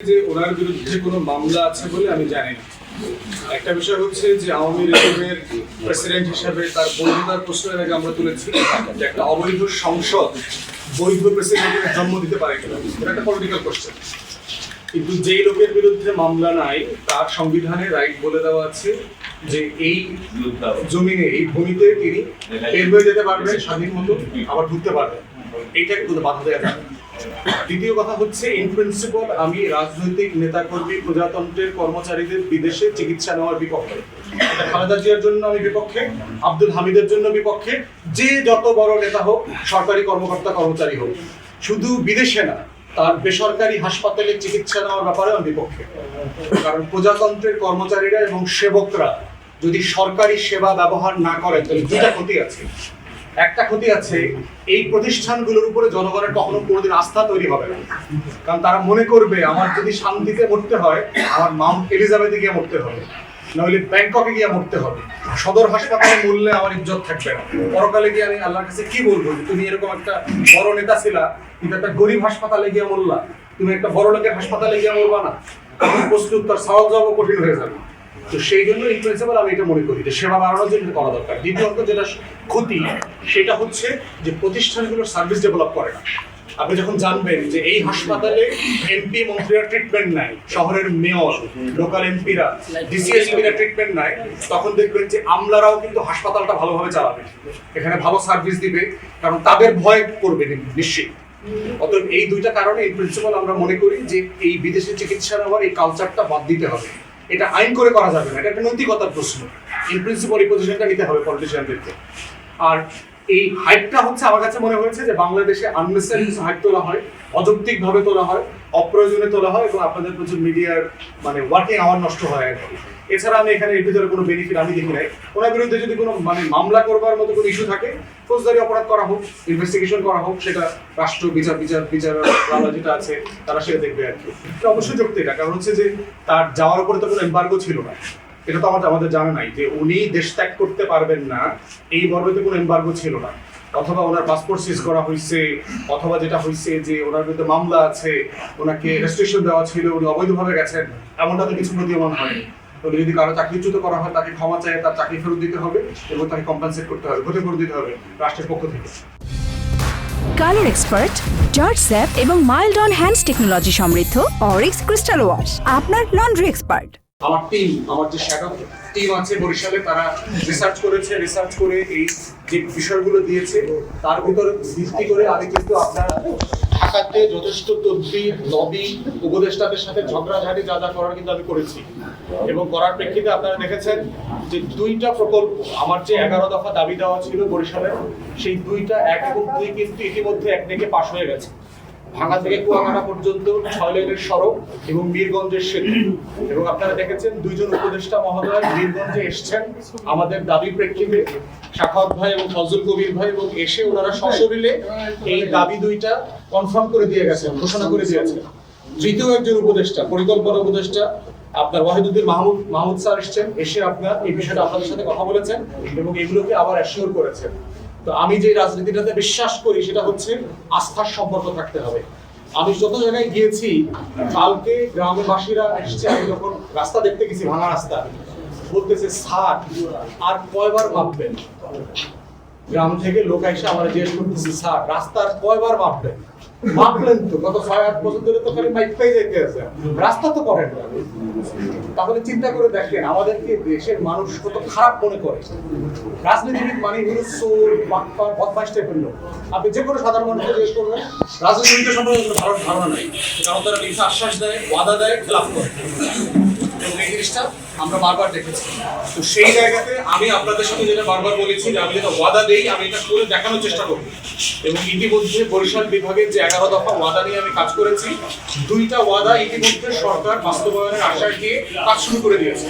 যে ওনার বিরুদ্ধে কোনো মামলা আছে বলে আমি জানি না। একটা বিষয় হচ্ছে যে আওয়ামী লীগের প্রেসিডেন্ট হিসাবে তার বৈধতার প্রশ্ন এর আগে আমরা তুলেছি যে একটা অবৈধ সংসদ বৈধ প্রেসিডেন্টের জন্ম দিতে পারে কিনা। এটা একটা পলিটিক্যাল কোশ্চেন কিন্তু যেই লোকের বিরুদ্ধে মামলা নাই তার সংবিধানে রাইট বলে দেওয়া আছে যে এই জমিনে এই ভূমিতে তিনি বের হয়ে যেতে পারবেন স্বাধীন মতো আবার ঢুকতে পারবেন। এইটাকে কোনো বাধা দেওয়া যাবে। দ্বিতীয় কথা হচ্ছে ইন প্রিন্সিপাল আমি রাজনৈতিক নেতাকর্মী, প্রজাতন্ত্রের কর্মচারীদের বিদেশে চিকিৎসা নেওয়ার বিপক্ষে। খালেদা জিয়ার জন্য আমি বিপক্ষে, আব্দুল হামিদের জন্য বিপক্ষে, যে যত বড় নেতা হোক, সরকারি কর্মকর্তা, কর্মচারী হোক, শুধু বিদেশে না, তার বেসরকারি হাসপাতালে চিকিৎসা নেওয়ার ব্যাপারে আমি বিপক্ষে। কারণ প্রজাতন্ত্রের কর্মচারীরা এবং সেবকরা যদি সরকারি সেবা ব্যবহার না করেন, তাহলে দুটা ক্ষতি আছে। একটা ক্ষতি আছে, এই প্রতিষ্ঠানগুলোর উপরে জনগণের কখনো কোনোদিন আস্থা তৈরি হবে না। কারণ তারা মনে করবে, আমার যদি শান্তিতে মরতে হয়, আমার মাউন্ট এলিজাবেথে গিয়ে মরতে হবে। নইলে ব্যাংককে গিয়ে মরতে হবে। সদর হাসপাতালে মরলে আমার ইজ্জত থাকবে না। পরকালে গিয়ে আমি আল্লাহর কাছে কি বলব যে তুমি এরকম একটা বড় নেতা ছিলা কিন্তু একটা গরিব হাসপাতালে গিয়ে মরলা, তুমি একটা বড় লোকের হাসপাতালে গিয়ে মরবা না। প্রশ্ন উত্তর সহজ কঠিন হয়ে যাবে। তো সেই জন্য ইন প্রিন্সিপাল আমি এটা মনে করি যে সেবা বাড়ানোর জন্য করা দরকার। দ্বিতীয়ত যেটা ক্ষতি, সেটা হচ্ছে যে প্রতিষ্ঠানগুলোর সার্ভিস ডেভেলপ করে না। আপনি যখন জানবেন যে এই হাসপাতালে এমপি মন্ত্রীরা ট্রিটমেন্ট নাই শহরের মেয়র লোকাল এমপিরা ডিসিএসপিরা ট্রিটমেন্ট নাই তখন দেখবেন যে আমলারাও কিন্তু হাসপাতালটা ভালোভাবে চালাবে। এখানে ভালো সার্ভিস দিবে, কারণ তাদের ভয় করবে নিশ্চিত। অতএব এই দুইটা কারণে এই প্রিন্সিপাল আমরা মনে করি যে এই বিদেশে চিকিৎসা নেওয়ার এই কালচারটা বাদ দিতে হবে। এটা আইন করে করা যাবে না। এটা একটা নৈতিকতার প্রশ্ন। ইন প্রিন্সিপাল এই পজিশনটা নিতে হবে পলিটিশিয়ানদেরকে আর এই হাইটটা হচ্ছে আমার কাছে মনে হয়েছে যে বাংলাদেশে আননেসারি কিছু হাইট তোলা হয় অযৌক্তিক ভাবে তোলা হয়, অপ্রয়োজনে তোলা হয় এবং আপনাদের প্রচুর মিডিয়ার মানে ওয়ার্কিং আওয়ার নষ্ট হয় আর কি। এছাড়া আমি এখানে এর ভিতরে কোনো বেনিফিট আমি দেখি নাই। ওনার বিরুদ্ধে যদি কোনো মানে মামলা করবার মতো কোনো ইস্যু থাকে, ফৌজদারি অপরাধ করা হোক ইনভেস্টিগেশন করা হোক, সেটা রাষ্ট্র বিচার বিচার বিচার যেটা আছে, তারা সেটা দেখবে আর কি। অবশ্যই যুক্তি এটা কারণ হচ্ছে যে তার যাওয়ার উপরে তো কোনো এম্বার্গো ছিল না। এটা তো আমাদের আমাদের জানা নাই যে উনি দেশ ত্যাগ করতে পারবেন না। এই মর্মেতে কোনো এম্বার্গো ছিল না। অথবা ওনার পাসপোর্ট সিজ করা হয়েছে, অথবা যেটা হয়েছে যে ওনার বিরুদ্ধে মামলা আছে, ওনাকে রেজিস্ট্রেশন দেওয়া ছিল, উনি অবৈধভাবে গেছেন, এমনটা তো কিছু প্রতীয়মান হয়নি। তো যদি কারও চাকরিচ্যুত করা হয়, তাকে ক্ষমা চায় তার চাকরি ফেরত দিতে হবে এবং তাকে কম্পেনসেট করতে হবে ক্ষতিপূরণ দিতে হবে রাষ্ট্রের পক্ষ থেকে। কালার এক্সপার্ট জর্জ স্যাপ এবং মাইল্ড অন হ্যান্ডস টেকনোলজি সমৃদ্ধ অরিক্স ক্রিস্টাল ওয়াশ আপনার লন্ড্রি এক্সপার্ট আমার টিম আমার যে শ্যাডো টিম আছে বরিশালে, তারা রিসার্চ করেছে রিসার্চ করে এই যে বিষয়গুলো দিয়েছে, তার ভিতর ভিত্তি করে আমি কিন্তু আপনার ঢাকাতে যথেষ্ট তদবির লবি উপদেষ্টাদের সাথে ঝগড়াঝাটি যা যা করার কিন্তু আমি করেছি। এবং করার প্রেক্ষিতে আপনারা দেখেছেন যে দুইটা প্রকল্প, আমার যে এগারো দফা দাবি দেওয়া ছিল বরিশালে, সেই দুইটা এক এবং দুই কিন্তু ইতিমধ্যে এক থেকে পাশ হয়ে গেছে। ভাঙা থেকে কুয়াকাটা পর্যন্ত ছয় লেনের সড়ক এবং বীরগঞ্জের সেতু। এবং আপনারা দেখেছেন দুইজন উপদেষ্টা মহোদয় বীরগঞ্জে এসছেন। আমাদের দাবি প্রেক্ষিতে সাখাওয়াত ভাই এবং ফজল কবির ভাই এবং এসে ওনারা সশরীরে এই দাবি দুইটা কনফার্ম করে দিয়ে গেছেন, ঘোষণা করে দিয়েছেন তৃতীয় একজন উপদেষ্টা, পরিকল্পনা উপদেষ্টা, আপনার ওয়াহিদুদ্দিন মাহমুদ মাহমুদ স্যার এসছেন। এসে আপনার এই বিষয়টা আপনাদের সাথে কথা বলেছেন এবং এগুলোকে আবার অ্যাসিওর করেছেন। তো আমি যে রাজনীতিটাতে বিশ্বাস করি সেটা হচ্ছে আস্থার সম্পর্ক থাকতে হবে। আমি যত জায়গায় গিয়েছি, কালকে গ্রামবাসীরা এসছে, আমি যখন রাস্তা দেখতে গেছি, ভাঙা রাস্তা, বলতেছে, স্যার, আর কয়বার মাপবেন গ্রাম থেকে লোক এসে আমরা জিজ্ঞেস করতেছি, স্যার, রাস্তার কয়বার মাপবেন মাপলেন তো, গত ছয় আট বছর ধরে তো খালি মাইক পাই যেতে আছে। রাস্তা তো করেন তাহলে চিন্তা করে দেখেন, আমাদেরকে দেশের মানুষ কত খারাপ মনে করে। রাজনীতিবিদ মানে হলো সোল বাটপার, বদমাইশ টাইপের লোক। আপনি যে কোনো সাধারণ মানুষকে জিজ্ঞেস করবেন রাজনীতিবিদদের সম্পর্কে ভালো ধারণা নাই। কারণ তারা মিথ্যা আশ্বাস দেয় ওয়াদা দেয় খেলাফ করে। জিনিসটা আমরা বারবার দেখেছি। তো সেই জায়গাতে আমি আপনাদের সাথে যেটা বারবার বলেছি যে আমি যেটা ওয়াদা দেই, আমি এটা করে দেখানোর চেষ্টা করব। এবং ইতিমধ্যে বরিশাল বিভাগের যে এগারো দফা ওয়াদা নিয়ে আমি কাজ করেছি, দুইটা ওয়াদা ইতিমধ্যে সরকার বাস্তবায়নের আশা দিয়ে কাজ শুরু করে দিয়েছে।